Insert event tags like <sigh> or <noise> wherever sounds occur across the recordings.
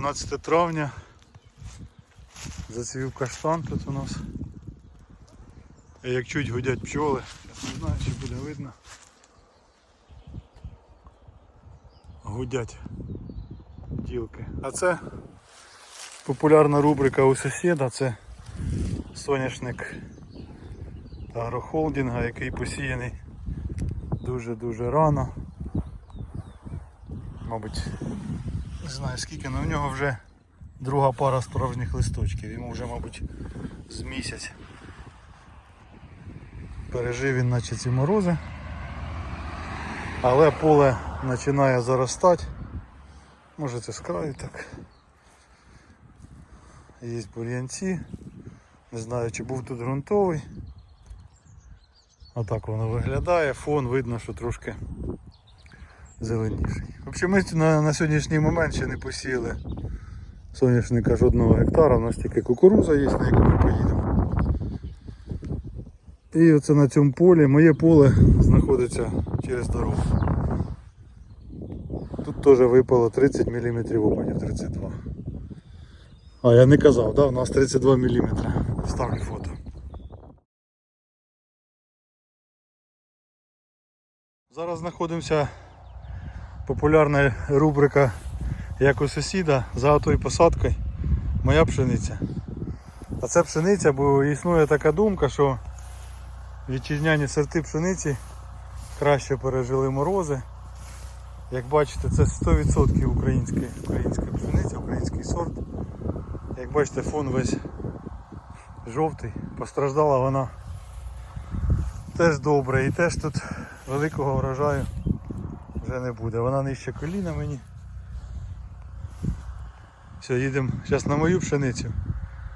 11 травня. Зацвів каштан тут у нас. Як чуть гудять пчоли, Щас не знаю чи буде видно. Гудять бджілки. А це популярна рубрика у сусіда, це соняшник агрохолдинга, який посіяний дуже-дуже рано. Мабуть, не знаю скільки, але в нього вже друга пара справжніх листочків. Йому вже, мабуть, з місяць. Пережив він наче ці морози. Але поле починає заростати. Може це з так. Є бур'янці. Не знаю чи був тут ґрунтовий. Отак воно виглядає. Фон видно, що трошки зеленіший. Взагалі ми на, на сьогоднішній момент ще не посіяли соняшника жодного гектара, у нас тільки кукуруза є, на яку ми поїдемо. І оце на цьому полі, моє поле знаходиться через дорогу. Тут теж випало 30 мм опадів, 32. А я не казав, да? у нас 32 мм. Ставлю фото. Зараз знаходимося популярна рубрика як у сусіда за отою посадкою моя пшениця. А це пшениця, бо існує така думка, що вітчизняні сорти пшениці краще пережили морози. Як бачите, це 100% українська, українська пшениця, український сорт. Як бачите, фон весь жовтий, постраждала вона теж добре і теж тут великого врожаю вже не буде. Вона нижче коліна мені. Все, їдемо зараз на мою пшеницю,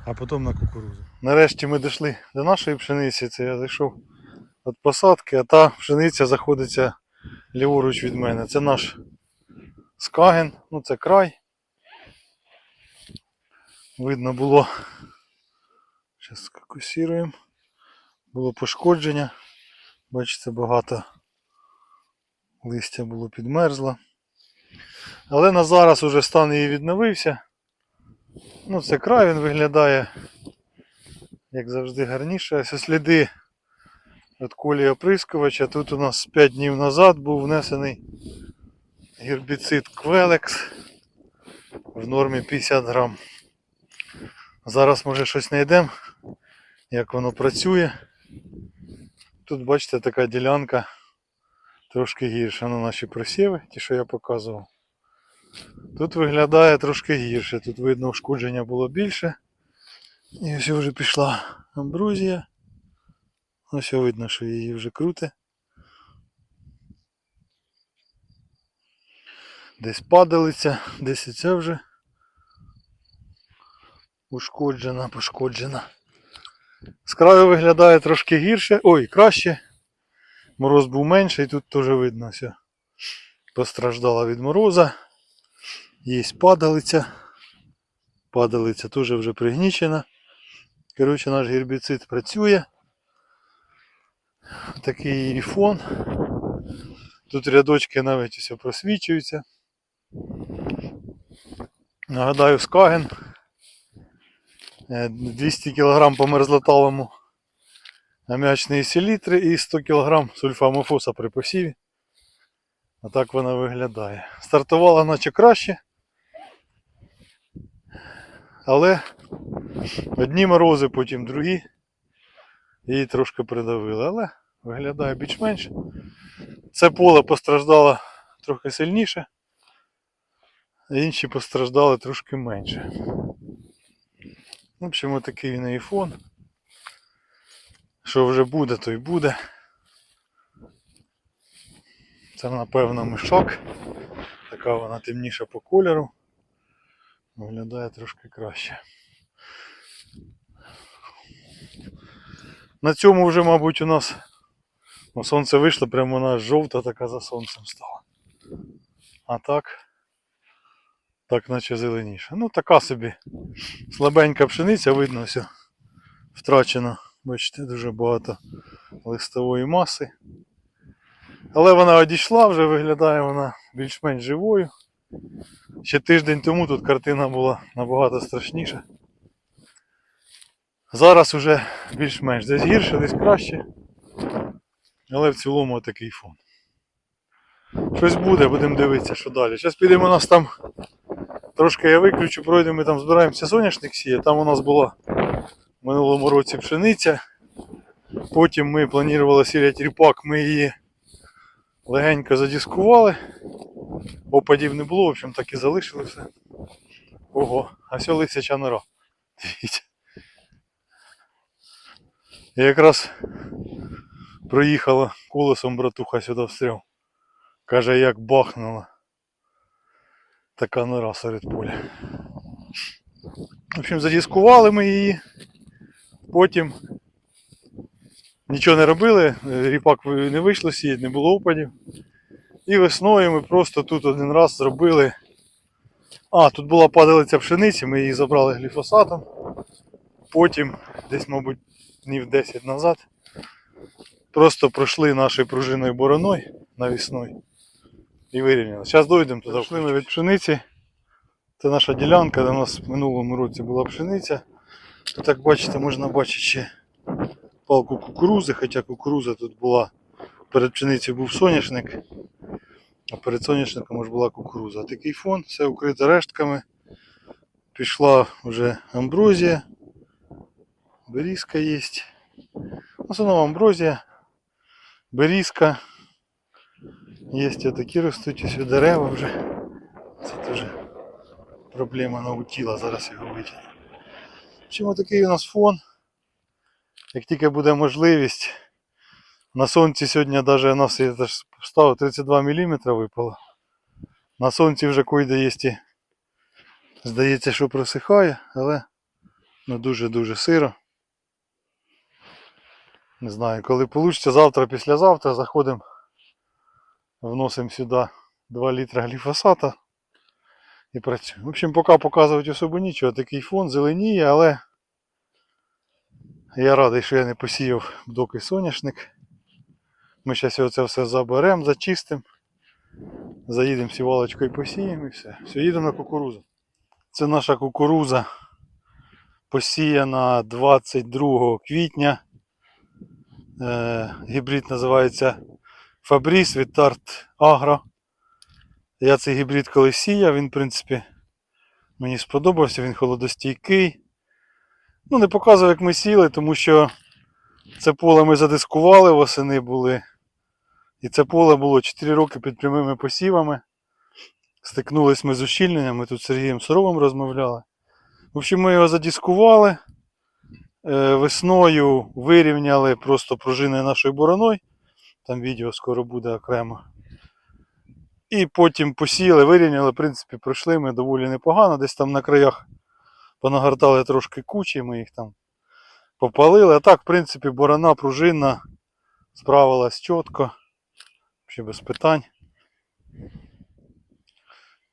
а потім на кукурузу. Нарешті ми дійшли до нашої пшениці. Це я зайшов від посадки, а та пшениця знаходиться ліворуч від мене. Це наш скаген, ну це край. Видно було. Зараз скакусіруємо. Було пошкодження. Бачите, багато листя було підмерзло. Але на зараз уже стан її відновився. Ну, це край він виглядає, як завжди, гарніше. Ось сліди від колії оприскувача. Тут у нас 5 днів назад був внесений гербіцид Квелекс в нормі 50 грам. Зараз може щось знайдемо, як воно працює. Тут бачите така ділянка трошки гірша на наші просіви, ті, що я показував. Тут виглядає трошки гірше, тут видно ушкодження було більше. І ось вже пішла амброзія. Ось видно, що її вже круте. Десь падалиця, десь і вже ушкоджена, пошкоджена. З краю виглядає трошки гірше, ой, краще. Мороз був менший, тут теж видно все. Постраждала від мороза. Є падалиця. Падалиця теж вже пригнічена. Коротше, наш гербіцид працює. Такий фон. Тут рядочки навіть все просвічуються. Нагадаю, скаген. Е, 200 кг по мерзлоталому аміачної селітри і 100 кг сульфамофоса при посіві. Отак вона виглядає. Стартувала наче краще. Але одні морози, потім другі. Її трошки придавили, але виглядає більш-менш. Це поле постраждало трохи сильніше, а інші постраждали трошки менше. В общем, отакий він і фон. Що вже буде, то й буде. Це напевно мішок. Така вона темніша по кольору. Виглядає трошки краще. На цьому вже, мабуть, у нас ну, сонце вийшло, прямо вона жовта така за сонцем стала. А так, так наче зеленіше. Ну така собі слабенька пшениця, видно все втрачено. Бачите, дуже багато листової маси. Але вона одійшла, вже виглядає вона більш-менш живою. Ще тиждень тому тут картина була набагато страшніша. Зараз уже більш-менш десь гірше, десь краще. Але в цілому такий фон. Щось буде, будемо дивитися, що далі. Зараз підемо у нас там. Трошки я виключу, пройдемо, ми там збираємося соняшник сіє. Там у нас була минулому році пшениця. Потім ми планували сіяти ріпак, ми її легенько задіскували. Опадів не було, в общем так і залишили все. Ого, а все лисяча нора. <laughs> Дивіться. Я якраз проїхала колесом братуха сюди встряв. Каже, як бахнула. Така нора серед поля. В общем, задіскували ми її. Потім нічого не робили, ріпак не вийшло сіяти, не було опадів. І весною ми просто тут один раз зробили. А, тут була падалиця пшениці, ми її забрали гліфосатом. Потім, десь, мабуть, днів 10 назад, просто пройшли нашою пружиною бороною навісною і вирівняли. Зараз дойдемо туди. Пішли ми від пшениці. Це наша ділянка, де у нас в минулому році була пшениця. Тут, як бачите, можна бачити ще палку кукурузи, хоча кукуруза тут була. Перед пшеницею був соняшник, а перед соняшником ж була кукуруза. Такий фон, все укрите рештками. Пішла вже амброзія. Берізка є. В амброзія, берізка. Є такі ростуть ось дерева вже. Це теж проблема наутіла, зараз його витягну. Чому такий у нас фон? Як тільки буде можливість, на сонці сьогодні навіть нас встав 32 мм випало. На сонці вже койде є і здається, що просихає, але ну дуже-дуже сиро. Не знаю, коли вийде, завтра, післязавтра заходимо, вносимо сюди 2 літра гліфосата і працюємо. В общем, поки показувати особо нічого, такий фон зеленіє, але я радий, що я не посіяв доки соняшник. Ми зараз його це все заберемо, зачистимо. Заїдемо сівалочкою посіємо і все. Все, їдемо на кукурузу. Це наша кукуруза посіяна 22 квітня. Е, гібрид називається Фабріс від Тарт Агро. Я цей гібрид коли сіяв, він, в принципі, мені сподобався, він холодостійкий. Ну, не показував, як ми сіли, тому що це поле ми задискували, восени були. І це поле було 4 роки під прямими посівами. Стикнулись ми з ущільненнями, тут з Сергієм Суровим розмовляли. В общем, ми його задіскували. Е, Весною вирівняли просто пружини нашою бороною. Там відео скоро буде окремо. І потім посіяли, вирівняли, в принципі, пройшли ми доволі непогано. Десь там на краях понагортали трошки кучі, ми їх там попалили. А так, в принципі, борона пружинна справилась чітко. Ще без питань.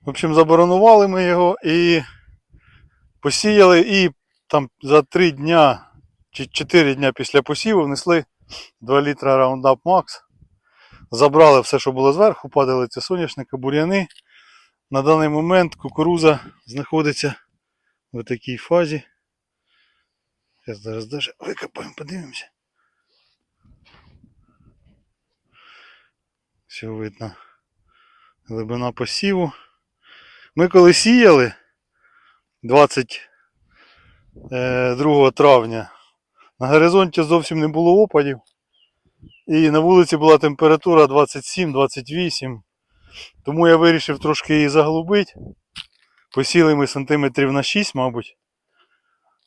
В общем, заборонували ми його і посіяли, і там за 3 дня чи 4 дня після посіву внесли 2 літра Roundup Max. Забрали все, що було зверху, падали ці соняшники, бур'яни. На даний момент кукуруза знаходиться в такій фазі. Зараз зараз даже викопаємо, подивимося. Все видно. Глибина посіву. Ми коли сіяли 22 травня, на горизонті зовсім не було опадів. І на вулиці була температура 27-28. Тому я вирішив трошки її заглубити. Посіли ми сантиметрів на 6, мабуть.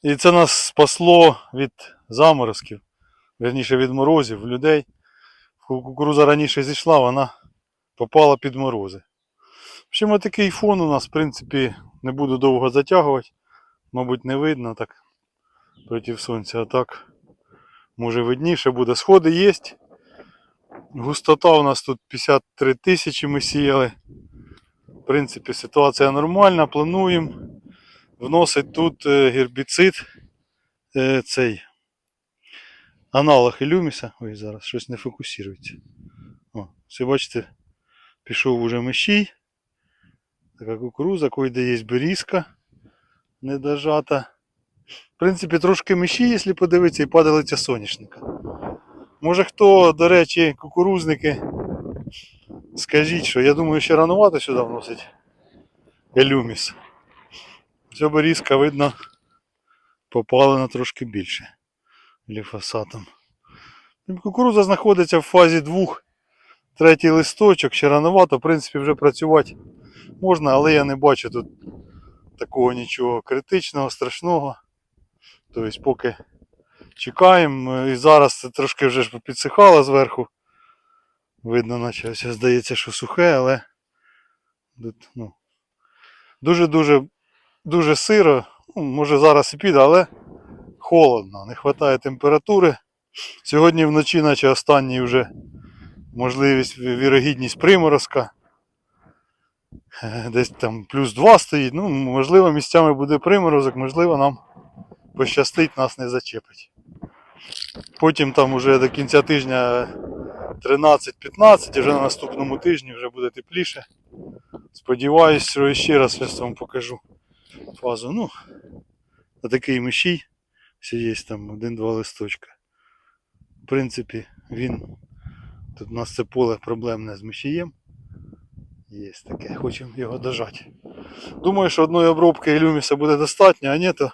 І це нас спасло від заморозків, верніше від морозів людей. Кукуруза раніше зійшла, вона попала під морози. В общем, такий фон у нас, в принципі, не буду довго затягувати. Мабуть, не видно так проти сонця. А так, може видніше буде. Сходи є. Густота у нас тут 53 тисячі ми сіяли. В принципі, ситуація нормальна. Плануємо вносить тут е, гербіцид е, цей аналог ілюміса. Ой, зараз щось не фокусується. О, все бачите, пішов уже мещій. Така кукуруза, койде є берізка недожата. В принципі, трошки миші, якщо подивитися, і падалиця соняшника. Може хто, до речі, кукурузники, скажіть, що я думаю, ще ранувато сюди вносить елюміс. Ця берізка, видно, попалена трошки більше ліфосатом. Ну, Кукуруза знаходиться в фазі двох, третій листочок, ще рановато, в принципі, вже працювати можна, але я не бачу тут такого нічого критичного, страшного. Тобто, поки чекаємо, і зараз це трошки вже ж підсихало зверху. Видно, наче здається, що сухе, але ну, дуже-дуже дуже сиро. Ну, може зараз і піде, але холодно, не вистачає температури. Сьогодні вночі, наче останній вже можливість, вірогідність приморозка. Е, Десь там плюс 2 стоїть. Ну, можливо, місцями буде приморозок, можливо, нам пощастить, нас не зачепить. Потім там уже до кінця тижня 13-15, і вже на наступному тижні вже буде тепліше. Сподіваюсь, що ще раз я вам покажу фазу. Ну, такий мишій. Ще є там один-два листочка. В принципі, він. Тут у нас це поле проблемне з мишієм. Є таке, хочемо його дожати. Думаю, що одної обробки ілюміса буде достатньо, а ні, то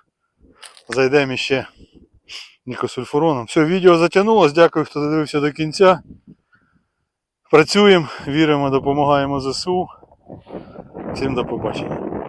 зайдемо ще нікосульфуроном. Все, відео затягнулось. Дякую, хто додивився до кінця. Працюємо, віримо, допомагаємо ЗСУ. Всім до побачення.